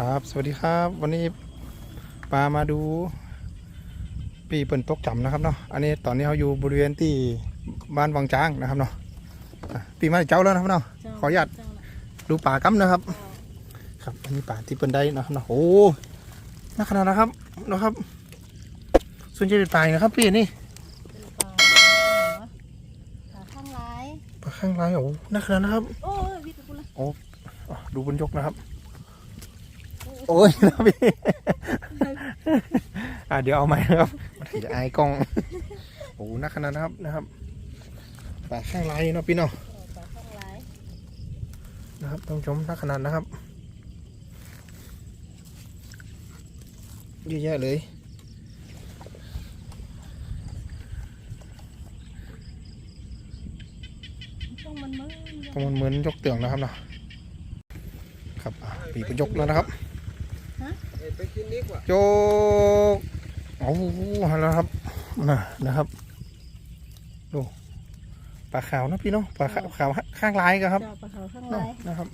ครับ สวัสดีครับ วันนี้ปามาดู ปีเปิ่นตกจำนะครับเนาะ อันนี้ตอนนี้เขาอยู่บริเวณที่บ้านวังจ้างนะครับเนาะอะปีมาจากเจ้าแล้วนะครับเนาะเจ้ขออนุญาตเจ้น่ะดูป่ากั๊มนะครับเจ้าครับ อันนี้ป่าที่เปิ่นได้นะครับเนาะ โอ้น่าขนาดนะครับนะครับ ส่วนใหญ่เป็นป่าอย่างนะครับพี่นี่เป็นปลาอะไรวะปลาข้างร้ายป่าข้างไรโอ้น่าขนาดนะครับ โอ้ยวิทย์กูละอะดูบนยกนะครับ โอ้ยนะพี่อะเดี๋ยวเอาใหม่นะครับมันถึงจะอายกล้องโอ้นักขนาดนะครับนะครับป่าข้างไรเนาะพี่เนาะเออปลาข้างร้ายนะครับต้องชมนักขนาดนะครับเยอะแยะเลยต้องมันมึนก็มันเหมือนยกเตืองนะครับเนาะครับอะปีกยกแล้วนะครับ ไปกินนี้กว่าโยกโอ้โหแล้วครับน่ะนะครับดูปลาขาวนะพี่เนาะปลาขาวขาวข้างลายก็ครับเจ้าปลาเขาข้างเนาะร้ายนะครับ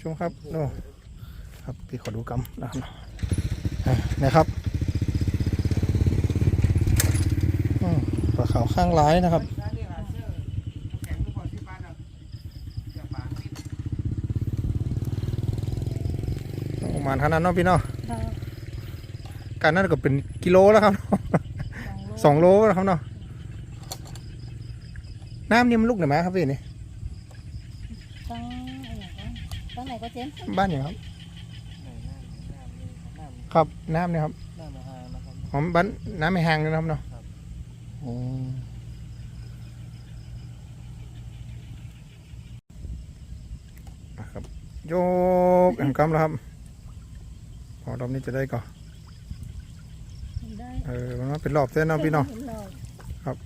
ชมครับดูครับพี่ขอดูกำนะครับอะนะครับอืมปลาขาวข้างร้ายนะครับ ร้านนี้หาเสื้อแข็งทุกคนที่บ้านอะอย่าปากนิด ประ มาณเท่านั้นเนาะพี่เนาะเจ้าการนั้นก็เป็นกิโลแล้วครับสองโลแล้วครับเนาะน้ำนี่มันลูกไหนมาครับพี่นี่ตั้งอะไรวะตั้งไหนก็เจ๊งบ้านอย่างครับน้ำน้ำน้ำครับน้ำเนี่ยครับน้ำมาหานะครับหอมบ้านน้ำไม่แห้งเลยนะครับเนาะครับโอ้อะครับโยกแอมกำแล้วครับพ อรอบนี้จะได้ก่อนได้เออมันมาเป็นรอบเส้นเนาะพี่เนาะห็หรอก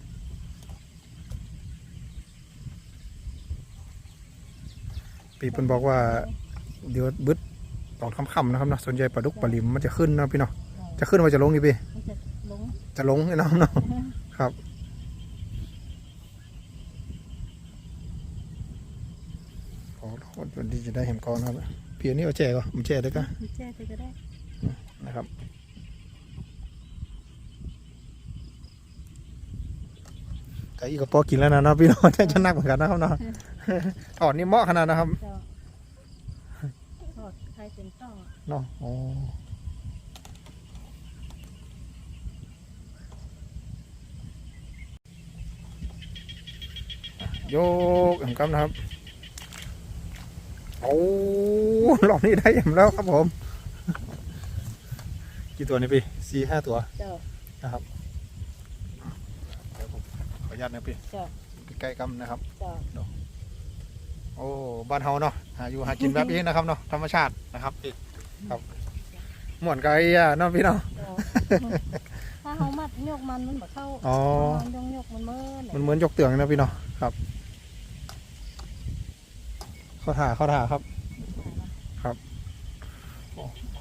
ปีเปิ้นบอกว่าเดี๋ยวบึดตอนค่ำๆนะครับเนาะส่วนใหญ่ปลาดุกปลาลิมมันจะขึ้นเนาะพี่เนาะเจ้าจะขึ้นว่าจะลงนี่พี่มันจะลงจะลงไอ้น้องเนาะครับขอโทษวันที่จะได้เห็นก่อนครับเพียนี่เอาแจก็มันแจได้ก็มีแจ้ไปก็ได้ นะครับแต่อีกกระป๋อกินแล้วนะเนาะพี่น้องน่าจะหนักเหมือนกันนะครับเนาะถอดนี่เหมาะขนาดนะครับเจ้าทอดใครเป็นต้องเนาะโอ้โยกแอมครับนะครับ โอ้รอบนี้ได้แอมแล้วครับผม กี่ตัวนี่พี่สี่ห้าตัวเจ้า นะครับเดี๋ยวผมขออนุญาตนะพี่เจ้า ใกล้ๆกันนะครับ เจ้า โอ้บ้านเฮาเนาะหาอยู่หากินแบบนี้นะครับเนาะธรรมชาตินะครับพี่ครับหมวนไก่อะเนาะพี่เนาะ เจ้า ถ้าเขามัดยกมันมันแบบเข้าอ๋อ มันยกยกมันเมื่อมันเหมือนยกเตืองนะพี่เนาะครับ เข้าถ่าเข้าถ่าครับ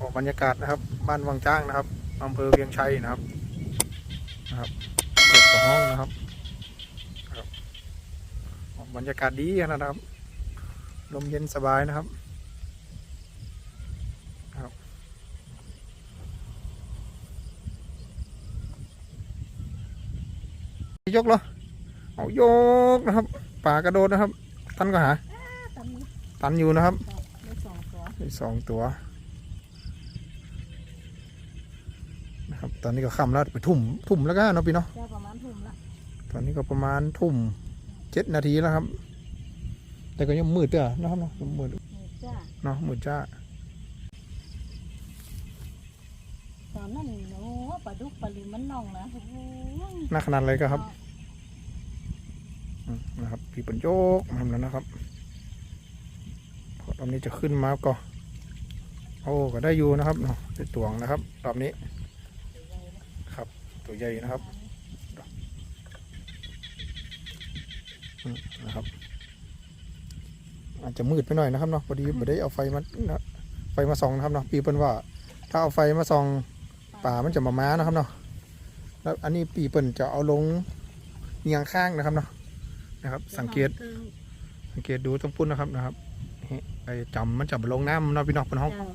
โอ้ขอบรรยากาศนะครับ บ้านวังจ้างนะครับอำเภอเวียงชัยนะครับนะครับเปิดห้องนะครับครับบรรยากาศดีนะครับ ลมเย็นสบายนะครับครับยกเหรอเอายกนะครับป่ากระโดดนะครับ ตันก็หา ตันอยู่นะครับสองตัว อีกสองตัวนะ ครับ ตอนนี้ก็ค่ำแล้วไปทุ่มทุ่มแล้วก็เนาะพี่เนาะเจ้าประมาณถุ่มละตอนนี้ก็ประมาณทุ่มเจ็ดนาทีแล้วครับ แต่ก็ยังมืดเด้อนะครับเนาะยังมืดนี่จ้าเนาะมืดจ้าตอนนั้นโอ้ปลาดุกปลาลิมมันน่องนะโอ้โหหน้าขนาดอะไรก็ครับอืมนะครับพี่ปัญโยกทำแล้วนะครับพอรอบนี้จะขึ้นมาก็ โอ้ก็ได้อยู่นะครับเนาะได้ตวงนะครับ รอบนี้ครับ ตัวใหญ่นะครับอืมนะครับ อาจจะมืดไปหน่อยนะครับเนาะพอดีไม่ได้เอาไฟมานะไฟมาส่องนะครับเนาะปีเปิ้นว่า ถ้าเอาไฟมาส่องป่ามันจะมาม้านะครับเนาะแล้วอันนี้ปีเปิ้นจะเอาลงเงียงข้างนะครับเนาะนะครับ สังเกต สังเกตดูตรงปุ้นนะครับนะครับนี่ไอ้จำมันจะมาลงน้ำเนาะพี่น้องเป็นห้องเจ้า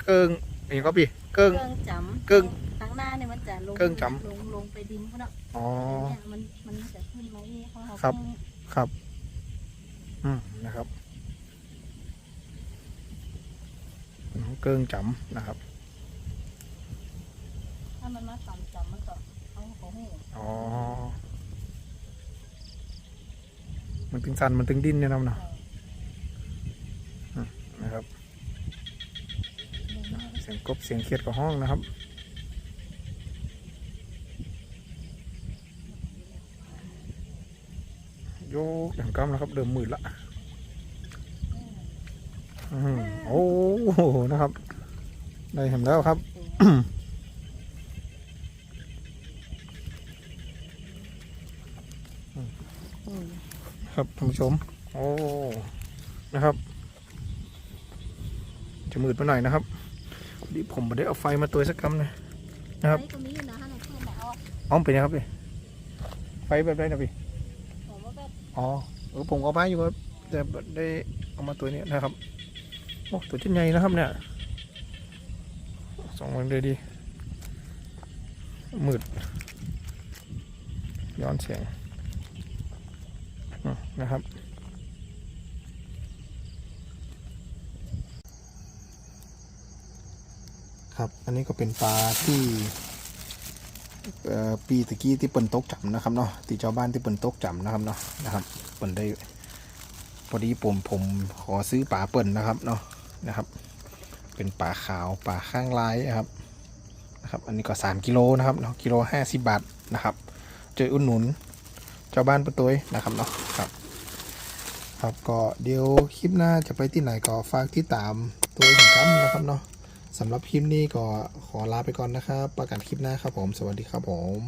เกิง นี่ก็พี่เกิงเกิ้งจำเกิ้งทางหน้าเนี่ยมันจะลงเกิ้งจำ ลงลงไปดินเขาเนาะอ๋อ เนี่ยมันมันจะขึ้นมานี่เขาเอาครับเกิ้งครับ อืมนะครับเกิงจำนะครับ ถ้ามันมาต่ำจำมันก็เอาของหูอ๋อ มันตึงสันมันตึงดินเนี่ยนะเนาะนะครับ เสียง กบเสียงเขียดกับห้องนะครับ โยกอย่งกำนะครับ เดิมหมืดละอือหือโอ้โหนะครับ ได้เห็นแล้วครับครับท่านผู้ชม โอ้ นะครับ จะมืดไปหน่อยนะครับ ดีผมไม่ได้เอาไฟมาตัวสักกำเลยครับไอ้ตรงนี้นะฮะในเครื่องหมายเอาอ้อมไปนะครับพี่ไฟแบบไรนะพี่ผมว่าแบบอ๋อเออผมก็เอามาอยู่ครับแต่บ่ได้เอามาตัวนี้นะครับโอ้ตัวชิ้นใหญ่นะครับเนี่ยสองวันเลยดีมืดย้อนเสียงอืมนะครับ ครับ อันนี้ก็เป็นปลาที่ปีตะกี้ที่เปิ่นตกจับนะครับเนาะที่ชาวบ้านที่เปิ่นตกจับนะครับเนาะนะครับเปิ่นได้พอดีผมผมขอซื้อปลาเปิ่นนะครับเนาะนะครับ เป็นปลาขาวปลาข้างลายนะครับนะครับ อันนี้ก็สามกิโลนะครับเนาะกิโลห้าสิบบาทนะครับเจออุ่นหนุนชาวบ้านประตุยนะครับเนาะครับ ครับก็เดี๋ยวคลิปหน้าจะไปที่ไหนก็ฝากที่ตามตัวของกันนะครับเนาะ สำหรับคลิปนี้ก็ขอลาไปก่อนนะครับประกันคลิปหน้าครับผม สวัสดีครับผม